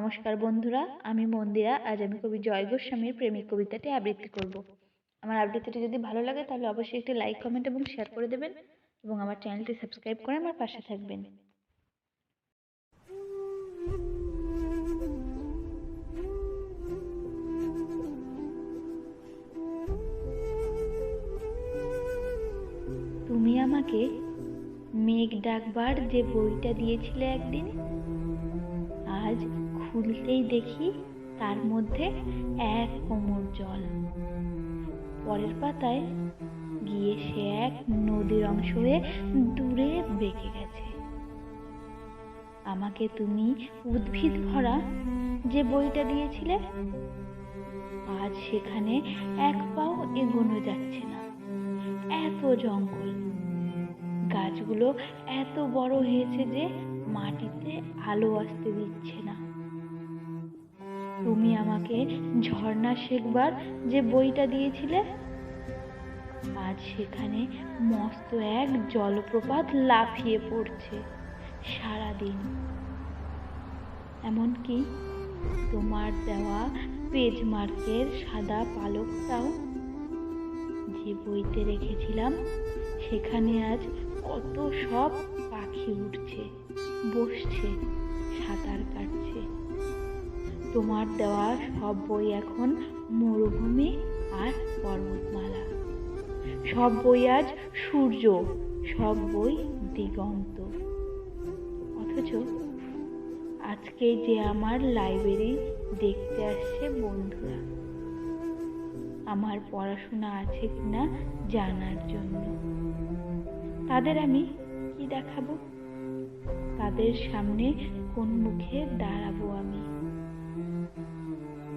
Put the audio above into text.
নমস্কার বন্ধুরা, আমি মন্দিরা। আজ আমি কবি জয় গোস্বামীর প্রেমিক কবিতাটি আবৃত্তি করব। আমার আবৃত্তিটি যদি ভালো লাগে তাহলে অবশ্যই একটি লাইক, কমেন্ট এবং শেয়ার করে দেবেন এবং আমার চ্যানেলটি সাবস্ক্রাইব করে আমার পাশে থাকবেন। তুমি আমাকে মেঘ ডাকবার যে বইটা দিয়েছিলে একদিন, আজ খুলতেই দেখি তার মধ্যে এক কোমর জল। পরের পাতায় গিয়ে সে এক নদীর অংশ হয়ে দূরে বেঁকে গেছে। আমাকে তুমি উদ্ভিদ ভরা যে বইটা দিয়েছিলে, আজ সেখানে এক পাও এগোনো যাচ্ছে না। এত জঙ্গল, গাছগুলো এত বড় হয়েছে যে মাটিতে আলো আসতে দিচ্ছে না। তুমি আমাকে ঝর্ণা শেখবার যে বইটা দিয়েছিলে? আজ সেখানে মস্ত এক জলপ্রপাত লাফিয়ে পড়ছে সারাদিন। এমনকি তোমার দেওয়া পেজ মার্কের সাদা পালকটাও যে বইতে রেখেছিলাম, সেখানে আজ কত সব পাখি উঠছে, বসছে সাঁতার কাটছে তোমার দেওয়া সব বই এখন মরুভূমি আর পর্বতমালা। সব বই আজ সূর্য, সব বই দিগন্ত। অথচ আজকে যে আমার লাইব্রেরি দেখতে আসছে বন্ধুরা, আমার পড়াশোনা আছে কিনা জানার জন্য। তাদের আমি কি দেখাবো? তাদের সামনে কোন মুখে দাঁড়াবো আমি? mm-hmm.